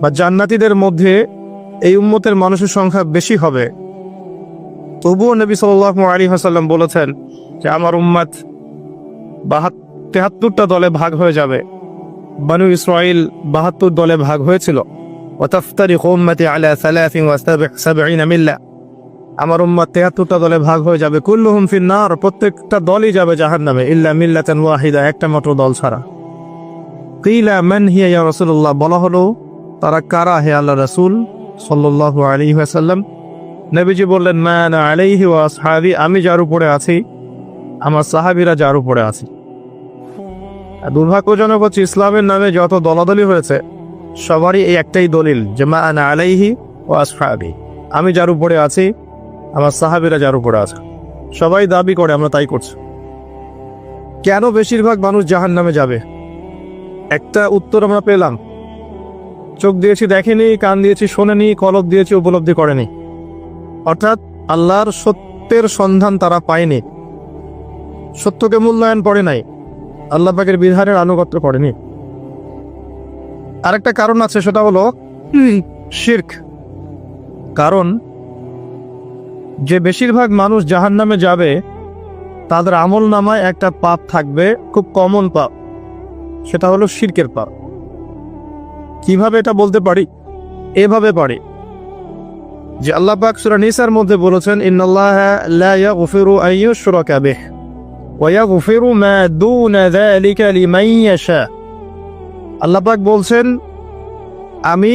বা জান্নাতীদের মধ্যে এই উম্মতের মানুষের সংখ্যা বেশি হবে। তবুও নবী সাল্লাহ আলী হাসাল্লাম বলেছেন যে, আমার উম্মাদ বাহাত, তেহাত্তরটা দলে ভাগ হয়ে যাবে। বানু ইসরাইল বাহাত্তর দলে ভাগ হয়েছিল। আমার উম্মাদ তেহাত্তরটা দলে ভাগ হয়ে যাবে। কুল্লুহুম ফিন্নার, প্রত্যেকটা দলই যাবে জাহান্নামে, ইল্লা মিল্লাতান ওয়াহিদা, একটা মাত্র দল ছাড়া। কিলা মান হিয়া রাসূলুল্লাহ, বলা হলো তারা কারা হে আল্লাহ রাসূল সাল্লাল্লাহু আলাইহি ওয়াসাল্লাম? নবীজি বললেন, মা আনা আলাইহি ওয়া আসহাবি, আমি যার উপরে আছি, আমার সাহাবীরা যার উপরে আছি। দুর্ভাগ্যজনক হচ্ছে ইসলামের নামে যত দলাদলি হয়েছে, সবারই এই একটাই দলিল যে, মা আনা আলাইহি ও আসহাবি, আমি যার উপরে আছি, আমার সাহাবিরা যার উপরে আছে। সবাই দাবি করে, আমরা তাই করছি। কেন বেশিরভাগ মানুষ জাহান নামে যাবে? একটা উত্তর আমরা পেলাম চোখ দিয়েছি, দেখেনি, কান দিয়েছি, শোনেনি, কলব দিয়েছি, উপলব্ধি করেনি। অর্থাৎ আল্লাহর সত্যের সন্ধান তারা পায়নি। সত্যকে মূল্যায়ন করে নাই। আল্লাহ পাকের বিধানের আনুগত্য করেনি। আরেকটা কারণ আছে, সেটা হলো শির্ক। কারণ যে বেশিরভাগ মানুষ জাহান নামে যাবে, তাদের আমল নামায় একটা পাপ থাকবে, খুব কমন পাপ। সেটা হলো শির্কের পাপ। কীভাবে এটা বলতে পারি? এভাবে পারি। যে আল্লাহ পাক সূরা নিসার মধ্যে বলেছেন, ইন্নাল্লাহা লা ইয়াগফিরু আন ইউশরাকা বিহি ওয়া ইয়াগফিরু মা দুনা যালিকা লিমান ইয়াশা। আল্লাহ পাক বলছেন, আমি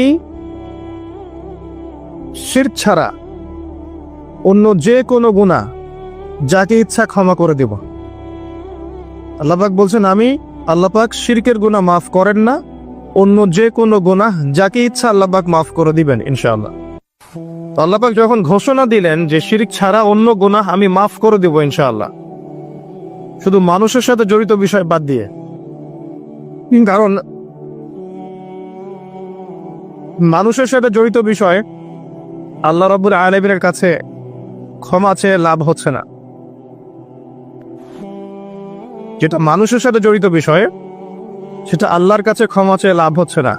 শিরক ছাড়া অন্য যে কোনো গুনাহ যাকে ইচ্ছা ক্ষমা করে দেব। আল্লাহ পাক বলছেন, আমি আল্লাহ পাক শিরকের গুনাহ মাফ করেন না অন্য যে কোনো গুনাহ যাকে ইচ্ছা আল্লাপাক মাফ করে দিবেন, ইনশাআল্লাহ। তো আল্লাহ পাক যখন ঘোষণা দিলেন যে শিরিক ছাড়া অন্য গুনাহ আমি মাফ করে দেব, ইনশাআল্লাহ। শুধু মানুষের সাথে জড়িত বিষয় বাদ দিয়ে। কারণ মানুষের সাথে জড়িত বিষয় আল্লাহ রব্বুল আলমিনের কাছে ক্ষমা চেয়ে লাভ হচ্ছে না। যেটা মানুষের সাথে জড়িত বিষয় সেটা আল্লাহর কাছে ক্ষমা চেয়ে লাভ হচ্ছে না।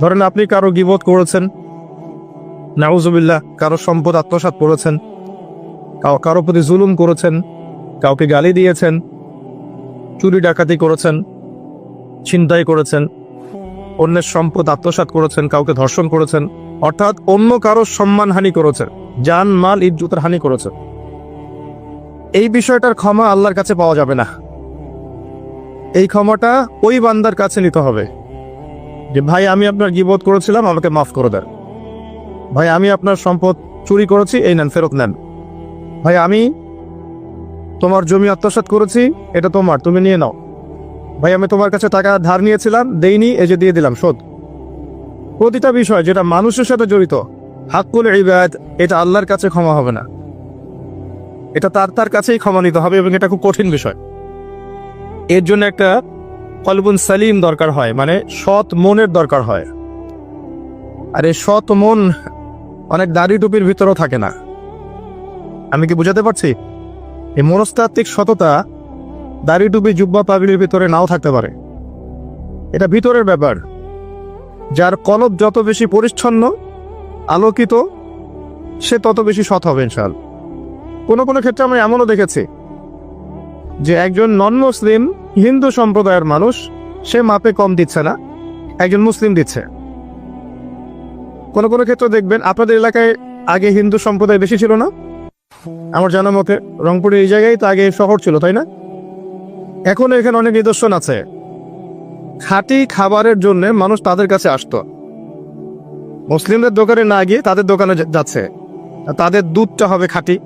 ধরেন আপনি কারও গিবোধ করেছেন, নাউজুবিল্লাহ, কারও সম্পদ আত্মসাৎ করেছেন কারও প্রতি জুলুম করেছেন, কাউকে গালি দিয়েছেন, চুরি ডাকাতি করেছেন, ছিনতাই করেছেন, অন্যের সম্পদ আত্মসাৎ করেছেন, কাউকে ধর্ষণ করেছেন, অর্থাৎ অন্য কারও সম্মানহানি করেছেন যান মাল, ইজ্জতের হানি করেছেন। এই বিষয়টার ক্ষমা আল্লাহর কাছে পাওয়া যাবে না। এই ক্ষমাটা ওই বান্দার কাছে নিতে হবে। যে, ভাই, আমি আপনার গিবোধ করেছিলাম, আমাকে মাফ করে দেন। ভাই, আমি আপনার সম্পদ চুরি করেছি, এই নেন, ফেরত নেন। ভাই, আমি তোমার জমি আত্মসাৎ করেছি, এটা তোমার, তুমি নিয়ে নাও। ভাই, আমি তোমার কাছে টাকা ধার নিয়েছিলাম, দেইনি, এই যে দিয়ে দিলাম, শোধ। প্রতিটা বিষয় যেটা মানুষের সাথে জড়িত, হাক্কুল ইবাদ, এটা আল্লাহর কাছে ক্ষমা হবে না। এটা তার তার কাছেই ক্ষমা নিতে হবে এবং এটা খুব কঠিন বিষয়। এর জন্য একটা কলবুন সালিম দরকার হয় মানে সৎ মনের দরকার হয়। আর এই সৎ মন অনেক দাড়ি টুপির ভিতরেও থাকে না। আমি কি বুঝাতে পারছি? এই মনস্তাত্ত্বিক সততা দাড়ি টুপি, জুব্বা, পাগড়ির ভিতরে নাও থাকতে পারে। এটা ভিতরের ব্যাপার। যার কলব যত বেশি পরিচ্ছন্ন, আলোকিত, সে তত বেশি সৎ হবে ইনশাল কোনো কোনো ক্ষেত্রে আমরা এমনও দেখেছি। যে একজন নন মুসলিম হিন্দু সম্প্রদায়ের মানুষ, সে মাপে কম দিচ্ছে না, একজন মুসলিম দিচ্ছে। কোনো কোনো ক্ষেত্রে দেখবেন আপনাদের এলাকায় আগে হিন্দু সম্প্রদায় বেশি ছিল না? আমার জানা মতে রংপুরের এই জায়গায় তো আগে শহর ছিল, তাই না? এখনও এখানে অনেক নিদর্শন আছে। খাঁটি খাবারের জন্য মানুষ তাদের কাছে আসতো। মুসলিমদের দোকানে না গিয়ে তাদের দোকানে যাচ্ছে। তাদের দুধটা হবে খাঁটি,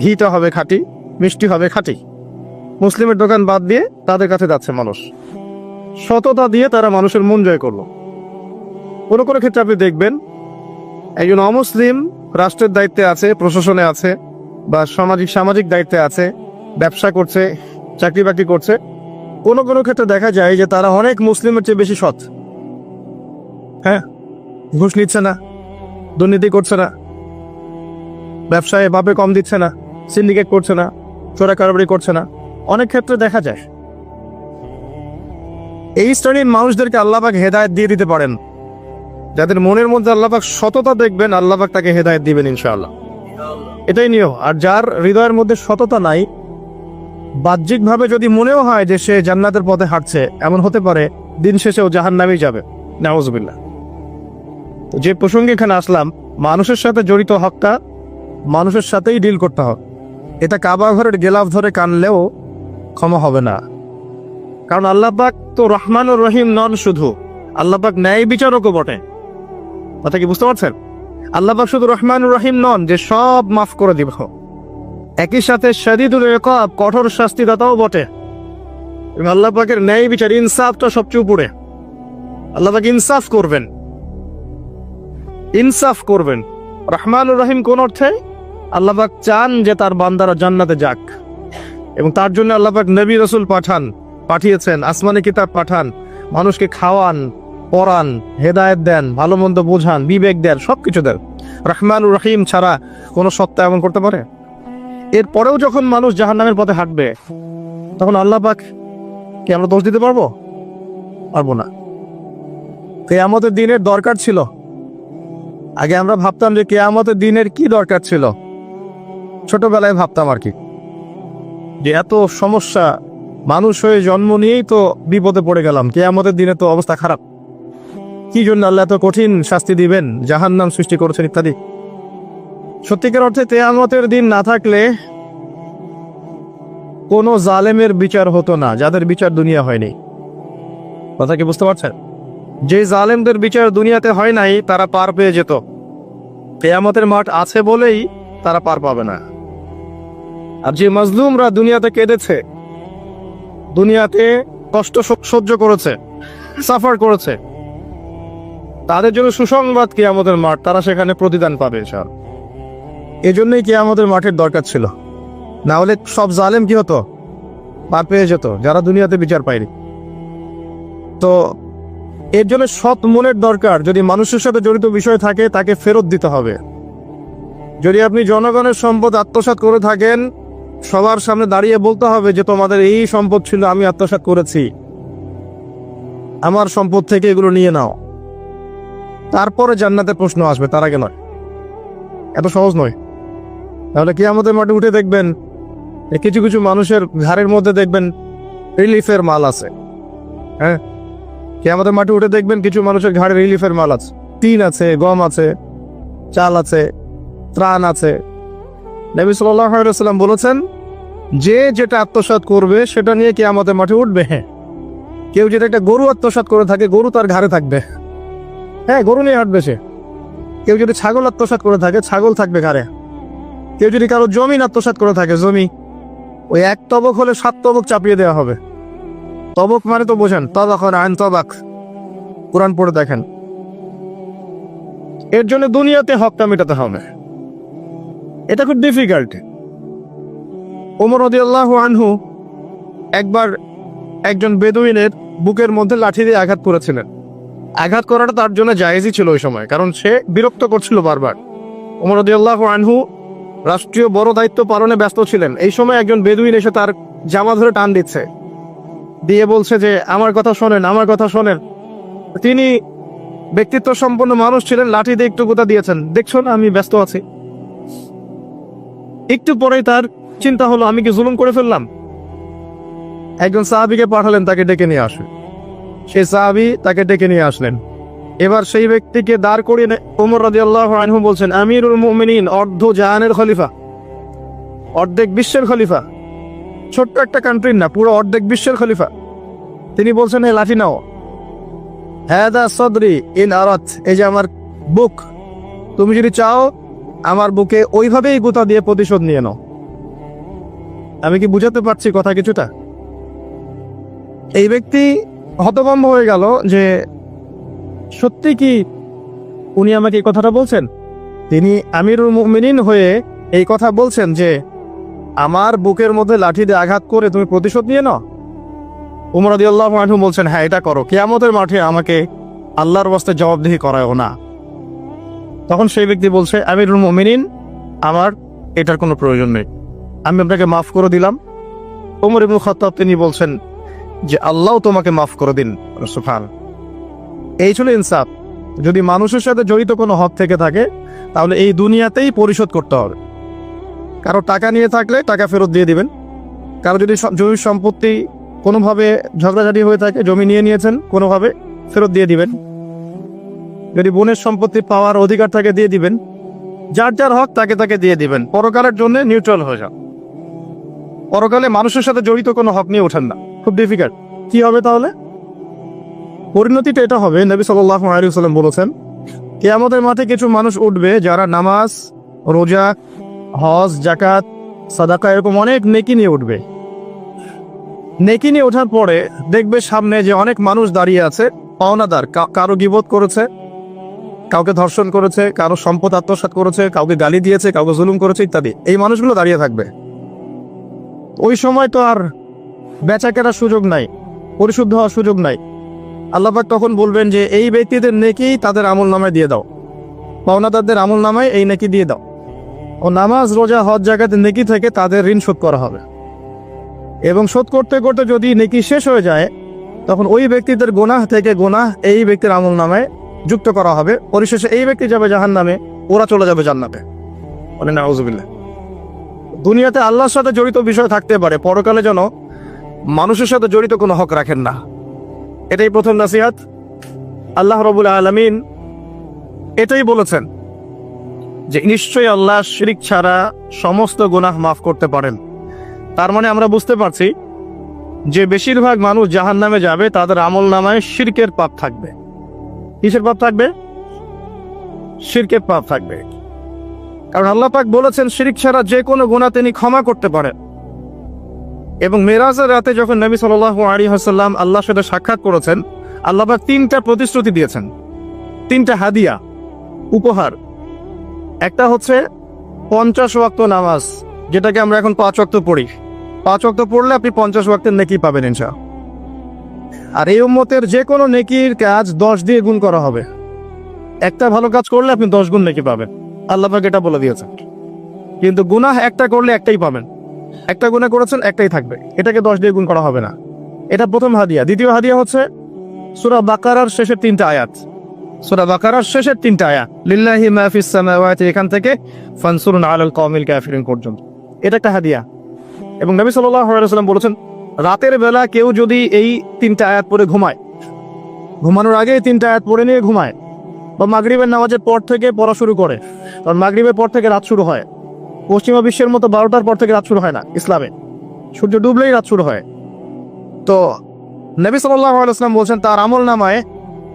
ঘিটা হবে খাঁটি, মিষ্টি হবে খাঁটি। মুসলিমের দোকান বাদ দিয়ে তাদের কাছে যাচ্ছে মানুষ। সততা দিয়ে তারা মানুষের মন জয় করল। কোনো কোনো ক্ষেত্রে আপনি দেখবেন, একজন অমুসলিম রাষ্ট্রের দায়িত্বে আছে, প্রশাসনে আছে, বা সামাজিক সামাজিক দায়িত্বে আছে, ব্যবসা করছে, চাকরি বাকরি করছে। কোনো কোনো ক্ষেত্রে দেখা যায় যে তারা অনেক মুসলিমের চেয়ে বেশি সৎ। হ্যাঁ ঘুষ নিচ্ছে না, দুর্নীতি করছে না, ব্যবসায় বাপে কম দিচ্ছে না, সিন্ডিকেট করছে না চোরা কারবারি করছে না। অনেক ক্ষেত্রে দেখা যায়। এই শ্রেণির মানুষদেরকে আল্লাহবাক হেদায়ত দিয়ে দিতে পারেন। যাদের মনের মধ্যে আল্লাপাক সততা দেখবেন আল্লাহবাক তাকে হেদায়েত দিবেন ইনশাআল্লাহ। এটাই নিয়ম। আর যার হৃদয়ের মধ্যে সততা নাই, বাহ্যিকভাবে যদি মনেও হয় যে সে জান্নাতের পথে হাঁটছে, এমন হতে পারে দিন শেষেও জাহান নামেই যাবে। নাউজবিল্লা যে প্রসঙ্গে এখানে আসলাম, মানুষের সাথে জড়িত হকটা মানুষের সাথেই ডিল করতে হবে। এটা কাবা ঘরের গেলাফ ধরে কানলেও ক্ষমা হবে না। কারণ আল্লাপাক তো রহমানুর রহিম নন শুধু। আল্লাপাক ন্যায় বিচারকও বটে। কথা কি বুঝতে পারছেন? আল্লাপাক শুধু রহমানুর রহিম নন, যে সব মাফ করে দিব। একই সাথে শাদিদুল ইকাব কঠোর শাস্তিদাতাও বটে। এবং আল্লাহ পাকের ন্যায় বিচার, ইনসাফটা সবচেয়ে উপরে। আল্লাহ পাক ইনসাফ করবেন। ইনসাফ করবেন। রহমানুর রহিম কোন অর্থে? আল্লাহ পাক চান যে তার বান্দারা জান্নাতে যাক। এবং তার জন্য আল্লাহ পাক নবী রসুল পাঠান, পাঠিয়েছেন, আসমানি কিতাব পাঠান, মানুষকে খাওয়ান, পড়ান, হেদায়ত দেন, ভালো মন্দ বোঝান, বিবেক দেন, সবকিছু দেন। রহমানুর রহিম ছাড়া কোনো সত্তা এমন করতে পারে? এরপরেও যখন মানুষ জাহান নামের পথে হাঁটবে, তখন আল্লাহ পাক কি আমরা দোষ দিতে পারব? পারব না। কেয়ামতের দিনের দরকার ছিল। আগে আমরা ভাবতাম যে কেয়ামতের দিনের কি দরকার ছিল? ছোটবেলায় ভাবতাম আর কি। যে এত সমস্যা, মানুষ হয়ে জন্ম নিয়েই তো বিপদে পড়ে গেলাম, কেয়ামতের দিনে তো অবস্থা খারাপ। কি জন্য আল্লাহ এত কঠিন শাস্তি দিবেন, জাহান্নাম সৃষ্টি করেছেন ইত্যাদি? সত্যিকার অর্থে তেয়ামতের দিন না থাকলে কোনো জালেমের বিচার হতো না, যাদের বিচার দুনিয়া হয়নি। কথা কি বুঝতে পারছেন? যে জালেমদের বিচার দুনিয়াতে হয় নাই, তারা পার পেয়ে যেত। তেয়ামতের মাঠ আছে বলেই তারা পার পাবে না। আর যে মজলুমরা দুনিয়াতে কেঁদেছে, দুনিয়াতে কষ্ট সহ্য করেছে, সাফার করেছে, তাদের জন্য সুসংবাদ কেয়ামতের মাঠ, তারা সেখানে প্রতিদান পাবে স্যার এজন্যই কেয়ামতের মাঠের দরকার ছিল। না হলে সব জালেম কি হতো? পার পেয়ে যেত, যারা দুনিয়াতে বিচার পায়নি। তো এর জন্য সৎ মনের দরকার, যদি মানুষের সাথে জড়িত বিষয় থাকে, তাকে ফেরত দিতে হবে। যদি আপনি জনগণের সম্পদ আত্মসাৎ করে থাকেন সবার সামনে দাঁড়িয়ে বলতে হবে যে তোমাদের এই সম্পদ ছিল আমি আত্মসাৎ করেছি। আমার সম্পদ থেকে এগুলো নিয়ে নাও। তারপরে জান্নাতের প্রশ্ন আসবে, তার আগে নয়। এত সহজ নয়। তাহলে কি আমাদের মাঠে উঠে দেখবেন কিছু কিছু মানুষের ঘাড়ের মধ্যে দেখবেন রিলিফের মাল আছে। হ্যাঁ? কি আমাদের মাঠে উঠে দেখবেন কিছু মানুষের ঘাড়ে রিলিফের মাল আছে। টিন আছে, গম আছে, চাল আছে, ত্রাণ আছে। নবী সাল্লাম বলেছেন যে যেটা আত্মসাৎ করবে, সেটা নিয়ে কে আমাদের মাঠে উঠবে হ্যাঁ। কেউ যদি একটা গরু আত্মসাৎ করে থাকে, গরু তার ঘাড়ে থাকবে। হ্যাঁ গরু নিয়ে হাঁটবে সে। কেউ যদি ছাগল আত্মসাৎ করে থাকে, ছাগল থাকবে ঘাড়ে। কেউ যদি কারও জমিন আত্মসাৎ করে থাকে, জমি, ওই এক তবক হলে সাত তবক চাপিয়ে দেওয়া হবে। তবক মানে তো বোঝেন, তবাক আইন তবাক। কোরআন পড়ে দেখেন। এর জন্য দুনিয়াতে হকটা মেটাতে হবে। এটা খুব ডিফিকাল্ট ওমর রদিয়াল্লাহ আনহু একবার একজন বেদুইনের বুকের মধ্যে লাঠি দিয়ে আঘাত করেছিলেন। আঘাত করাটা তার জন্য জায়েজই ছিল ওই সময়, কারণ সে বিরক্ত করছিল বারবার। ওমর রদিয়াল্লাহ আনহু রাষ্ট্রীয় বড় দায়িত্ব পালনে ব্যস্ত ছিলেন। এই সময় একজন বেদুইন এসে তার জামা ধরে টান দিচ্ছে। দিয়ে বলছে যে, আমার কথা শোনেন, আমার কথা শোনেন। তিনি ব্যক্তিত্ব সম্পন্ন মানুষ ছিলেন, লাঠি দিয়ে একটু গোতা দিয়েছেন। দেখছ না, আমি ব্যস্ত আছি। একটু পরেই তার চিন্তা হলো, আমি কি জুলুম করে ফেললাম? একজন সাহাবিকে পাঠালেন, তাকে ডেকে নিয়ে আসবে সেই সাহাবি তাকে ডেকে নিয়ে আসলেন। এবার সেই ব্যক্তিকে দাঁড় করিয়ে ওমর রাজি আল্লাহ আনহু বলছেন, আমিরুল মুমিনিন, অর্ধ জাহানের খলিফা, অর্ধেক বিশ্বের খলিফা। ছোট্ট একটা কান্ট্রির না, পুরো অর্ধেক বিশ্বের খলিফা। তিনি বলছেন, হে লাঠি নাও। হ্যাঁ দা সদরি ইন আরাত, এই যে আমার বুক, তুমি যদি চাও আমার বুকে ওইভাবেই গুতা দিয়ে প্রতিশোধ নিয়ে নাও। আমি কি বুঝাতে পারছি কথা কিছুটা? এই ব্যক্তি হতভম্ব হয়ে গেল যে, সত্যি কি উনি আমাকে এই কথাটা বলছেন? তিনি আমিরুল মুমিনিন হয়ে এই কথা বলছেন যে, আমার বুকের মধ্যে লাঠি দিয়ে আঘাত করে তুমি প্রতিশোধ নিয়ে নাও। উমরাদি আল্লাহ বলছেন হ্যাঁ এটা করো। কেয়ামতের মাঠে আমাকে আল্লাহর বাস্তে জবাবদিহি করায়ও না। তখন সেই ব্যক্তি বলছে, আমিরুল মুমিনিন, আমার এটার কোনো প্রয়োজন নেই। আমি আপনাকে মাফ করে দিলাম। ওমর ইবনুল খত্তাব তিনি বলছেন যে, আল্লাহ তোমাকে মাফ করে দিন সুফান এই ছিল ইনসাফ। যদি মানুষের সাথে জড়িত কোনো হক থেকে থাকে, তাহলে এই দুনিয়াতেই পরিশোধ করতে হবে। কারও টাকা নিয়ে থাকলে টাকা ফেরত দিয়ে দিবেন। কারও যদি জমির সম্পত্তি কোনোভাবে ঝগড়াঝাটি হয়ে থাকে, জমি নিয়ে নিয়েছেন, কোনোভাবে ফেরত দিয়ে দিবেন। যদি বোনের সম্পত্তি পাওয়ার অধিকার তাকে দিয়ে দিবেন, যার যার হক তাকে তাকে দিয়ে দিবেন। পরকালের জন্য নিউট্রাল হয়ে যান। পরকালে মানুষের সাথে জড়িত কোনো হক নিয়ে ওঠেন না। খুব ডিফিকাল্ট কি হবে তাহলে? পরিণতিটা এটা হবে, নবী সাল্লাহ আলিয়াল্লাম বলেছেন, কেয়ামতের মাঠে কিছু মানুষ উঠবে যারা নামাজ, রোজা, হজ জাকাত সাদাকা এরকম অনেক নেকি নিয়ে উঠবে। নেকি নিয়ে ওঠার পরে দেখবে সামনে যে অনেক মানুষ দাঁড়িয়ে আছে, পাওনাদার কারও গিবত করেছে। কাউকে ধর্ষণ করেছে, কারও সম্পদ আত্মসাৎ করেছে, কাউকে গালি দিয়েছে, কাউকে জুলুম করেছে ইত্যাদি। এই মানুষগুলো দাঁড়িয়ে থাকবে। ওই সময় তো আর বেচা কেনার সুযোগ নাই, পরিশুদ্ধ হওয়ার সুযোগ নাই। আল্লাপাক তখন বলবেন যে, এই ব্যক্তিদের নেকি তাদের আমল নামায় দিয়ে দাও। পাওনাদারদের আমল নামায় এই নেকি দিয়ে দাও। ও নামাজ, রোজা, হজ জায়গাতে নেকি থেকে তাদের ঋণ শোধ করা হবে। এবং শোধ করতে করতে যদি নেকি শেষ হয়ে যায়, তখন ওই ব্যক্তিদের গোনাহ থেকে গোনাহ এই ব্যক্তির আমল নামায় যুক্ত করা হবে। পরিশেষে এই ব্যক্তি যাবে জাহান নামে ওরা চলে যাবে জান্নাতে। মানে নাউজুবিল্লাহ। দুনিয়াতে আল্লাহর সাথে জড়িত বিষয় থাকতে পারে পরকালে যেন মানুষের সাথে জড়িত কোনো হক রাখেন না। এটাই প্রথম নাসিহাত। আল্লাহ রবুল আলমিন এটাই বলেছেন যে নিশ্চয়ই আল্লাহ শিরিক ছাড়া সমস্ত গুনাহ মাফ করতে পারেন। তার মানে আমরা বুঝতে পারছি যে বেশিরভাগ মানুষ জাহান নামে যাবে তাদের আমল নামায় শিরকের পাপ থাকবে। কিসের পাপ থাকবে? শিরকের পাপ থাকবে। কারণ আল্লাহ পাক বলেছেন, শিরিক ছাড়া যে কোনো গুণা তিনি ক্ষমা করতে পারেন। এবং মেরাজের রাতে যখন নবী সাল আলী হাসাল্লাম আল্লাহর সাথে সাক্ষাৎ করেছেন, আল্লাহ পাক তিনটা প্রতিশ্রুতি দিয়েছেন। তিনটা হাদিয়া, উপহার। একটা হচ্ছে পঞ্চাশ ওয়াক্ত নামাজ, যেটাকে আমরা এখন পাঁচ ওয়াক্ত পড়ি। পাঁচ ওয়াক্ত পড়লে আপনি পঞ্চাশ ওয়াক্তের নেকি পাবেন ইনশা আর এই উম্মতের যে কোনো নেকির কাজ দশ দিয়ে গুণ করা হবে। একটা ভালো কাজ করলে আপনি দশ গুণ নেকি পাবেন। আল্লাহ পাক এটা বলে দিয়েছেন। কিন্তু গুনাহ একটা করলে একটাই পাবেন। একটা গুণা করেছেন, একটাই থাকবে। এটাকে দশ দিয়ে গুণ করা হবে না। এটা প্রথম হাদিয়া। দ্বিতীয় হাদিয়া হচ্ছে সুরা বাকারার শেষের তিনটা আয়াত। সুরা বাকারার শেষের তিনটা আয়াত। লিল্লাহি মাহফিস এখান থেকে ফানসুরুন আলাল কওমিল কাফিরিন পর্যন্ত। এটা একটা হাদিয়া। এবং নবী সাল্লাল্লাহু ওয়াসাল্লাম বলেছেন রাতের বেলা কেউ যদি এই তিনটা আয়াত পরে ঘুমায়। ঘুমানোর আগে তিনটা আয়াত পড়ে নিয়ে ঘুমায় বা মাগরিবের নামাজের পর থেকে পড়া শুরু করে। কারণ মাগরিবের পর থেকে রাত শুরু হয়। পশ্চিমা বিশ্বের মতো বারোটার পর থেকে রাত শুরু হয় না ইসলামে। সূর্য ডুবলেই রাত শুরু হয়। তো নবী আলাইসলাম বলছেন, তার আমল নামায়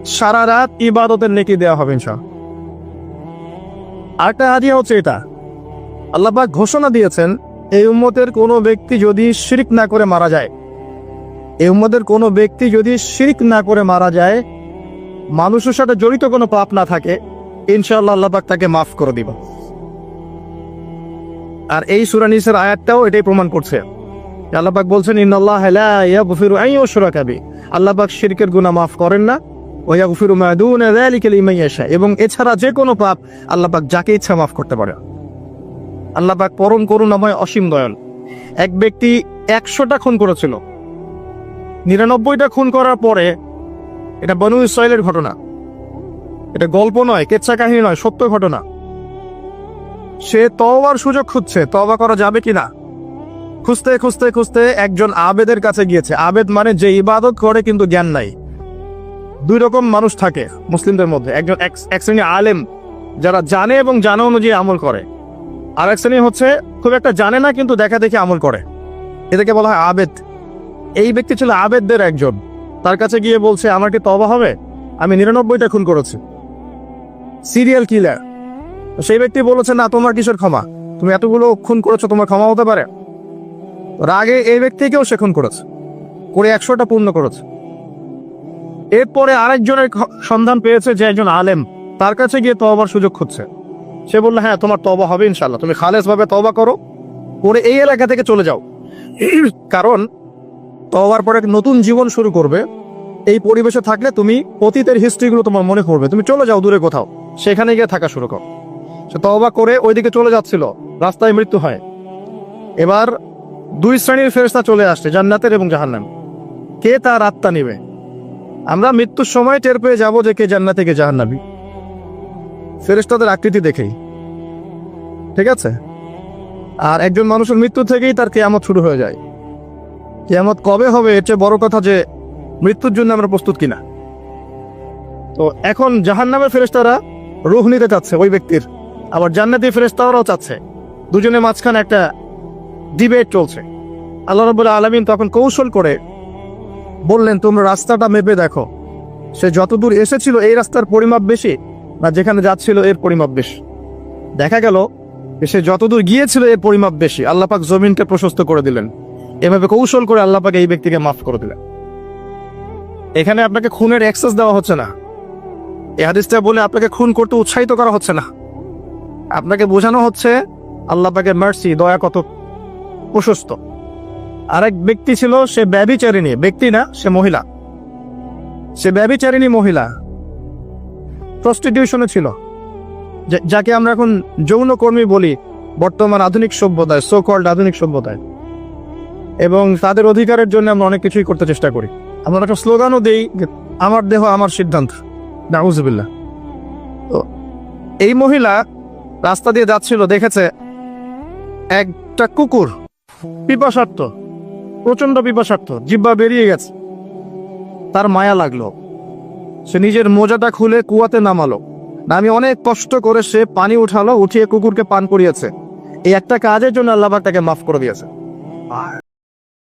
সারা রাত ইবাদতের নেকি দেওয়া হবে ইনশা আরেকটা হাদিয়া হচ্ছে এটা। আল্লাহবাক ঘোষণা দিয়েছেন এই উম্মতের কোনো ব্যক্তি যদি শিরিক না করে মারা যায়, এই উম্মতের কোনো ব্যক্তি যদি শিরিক না করে মারা যায়, মানুষের সাথে জড়িত কোনো পাপ না থাকে, ইনশাআল্লাহ আল্লাপাক তাকে মাফ করে দিব আর এই সুরানিসের আয়াতটাও এটাই প্রমাণ করছে। আল্লাহ পাক বলছেন, ইন্নাল্লাহ লা ইয়াগফিরু আন ইউশরাকা বি আল্লাহ পাক শিরকের গুনাহ মাফ করেন না। ওয়া এবং এছাড়া যে কোনো পাপ আল্লাহ পাক যাকে ইচ্ছা মাফ করতে পারে। আল্লাহ পাক পরম করুণাময় অসীম দয়াল। এক ব্যক্তি একশোটা খুন করেছিল। নিরানব্বইটা খুন করার পরে এটা বনু ইসরায়েলের ঘটনা। এটা গল্প নয়, কেচ্ছা কাহিনী নয়, সত্য ঘটনা। সে তওবার সুযোগ খুঁজছে, তওবা করা যাবে কিনা? খুঁজতে খুঁজতে খুঁজতে একজন আবেদের কাছে গিয়েছে। আবেদ মানে যে ইবাদত করে কিন্তু জ্ঞান নাই। দুই রকম মানুষ থাকে মুসলিমদের মধ্যে। একজন এক- এক শ্রেণি আলেম যারা জানে এবং জানা অনুযায়ী আমল করে। আর এক শ্রেণি হচ্ছে খুব একটা জানে না, কিন্তু দেখা দেখে আমল করে। এদেরকে বলা হয় আবেদ। এই ব্যক্তি ছিল আবেদদের একজন। তার কাছে গিয়ে বলছে, আমার কি তবা হবে? আমি নিরানব্বইটা খুন করেছি। Serial killer. সেই ব্যক্তি বলেছে, না, তোমার কিসের ক্ষমা? তুমি এতগুলো খুন করেছ, তোমার ক্ষমা হতে পারে। রাগে এই ব্যক্তিকেও সে খুন করেছে। করে একশোটা পূর্ণ করেছে। এরপরে আরেকজনের সন্ধান পেয়েছে যে একজন আলেম। তার কাছে গিয়ে তবার সুযোগ খুঁজছে। সে বলল হ্যাঁ তোমার তবা হবে ইনশাল্লাহ তুমি খালেস ভাবে তবা করো, করে এই এলাকা থেকে চলে যাও। কারণ তবার পরে নতুন জীবন শুরু করবে। এই পরিবেশে থাকলে তুমি অতীতের হিস্ট্রিগুলো তোমার মনে করবে তুমি চলে যাও দূরে কোথাও। সেখানে গিয়ে থাকা শুরু করো। সে তবা করে ওইদিকে চলে যাচ্ছিল। রাস্তায় মৃত্যু হয়। এবার দুই শ্রেণির ফেরেশতা চলে আসছে, জান্নাতের এবং জাহান্নাম। কে তার আত্মা নিবে? আমরা মৃত্যুর সময় টের পেয়ে যাব যে কে জান্নাতে, কে জাহান্নাবি ফেরেশতাদের আকৃতি দেখেই। ঠিক আছে? আর একজন মানুষের মৃত্যু থেকেই তার কেয়ামত শুরু হয়ে যায়। কেয়ামত কবে হবে এর চেয়ে বড় কথা যে, মৃত্যুর জন্য আমরা প্রস্তুত কিনা? তো এখন জাহান জাহান্নামের ফেরেশতারা রুহ নিতে চাচ্ছে ওই ব্যক্তির। আবার জান্নাতি ফেরেশতারাও চাচ্ছে। দুজনের মাঝখানে একটা ডিবেট চলছে। আল্লাহ রবুল্লাহ আলমিন তখন কৌশল করে বললেন, তোমরা রাস্তাটা মেপে দেখো। সে যতদূর এসেছিল, এই রাস্তার পরিমাপ বেশি। না, যেখানে যাচ্ছিল এর পরিমাপ বেশি। দেখা গেল সে যতদূর গিয়েছিল এর পরিমাপ বেশি। আল্লাপাক জমিনকে প্রশস্ত করে দিলেন। এভাবে কৌশল করে আল্লাপাক এই ব্যক্তিকে মাফ করে দিলেন। এখানে আপনাকে খুনের অ্যাক্সেস দেওয়া হচ্ছে না। এই হাদিসটা বলে আপনাকে খুন করতে উৎসাহিত করা হচ্ছে না। আপনাকে বোঝানো হচ্ছে, আল্লাহ পাকের মার্সি দয়া কত প্রশস্ত। আরেক ব্যক্তি ছিল, সে ব্যবিচারিণী ব্যক্তি না, সে মহিলা। সে ব্যবিচারিণী মহিলা। প্রস্টিটিউশনে ছিল। যাকে আমরা এখন যৌনকর্মী বলি, বর্তমান আধুনিক সভ্যতায় সো কল্ড আধুনিক সভ্যতায়। এবং তাদের অধিকারের জন্য আমরা অনেক কিছুই করতে চেষ্টা করি। আমরা একটা স্লোগানও দিই আমার দেহ, আমার সিদ্ধান্ত। নাউজুবিল্লাহ। তো, এই মহিলা রাস্তা দিয়ে যাচ্ছিল, দেখেছে, একটা কুকুর পিপাসার্থ প্রচণ্ড পিপাসার্থ জিব্বা বেরিয়ে গেছে। তার মায়া লাগল। সে নিজের মোজাটা খুলে কুয়াতে নামালো। আমি অনেক কষ্ট করে সে পানি উঠালো, উঠিয়ে কুকুরকে পান করিয়েছে। এই একটা কাজের জন্য আল্লাহ তাকে মাফ করে দিয়েছে।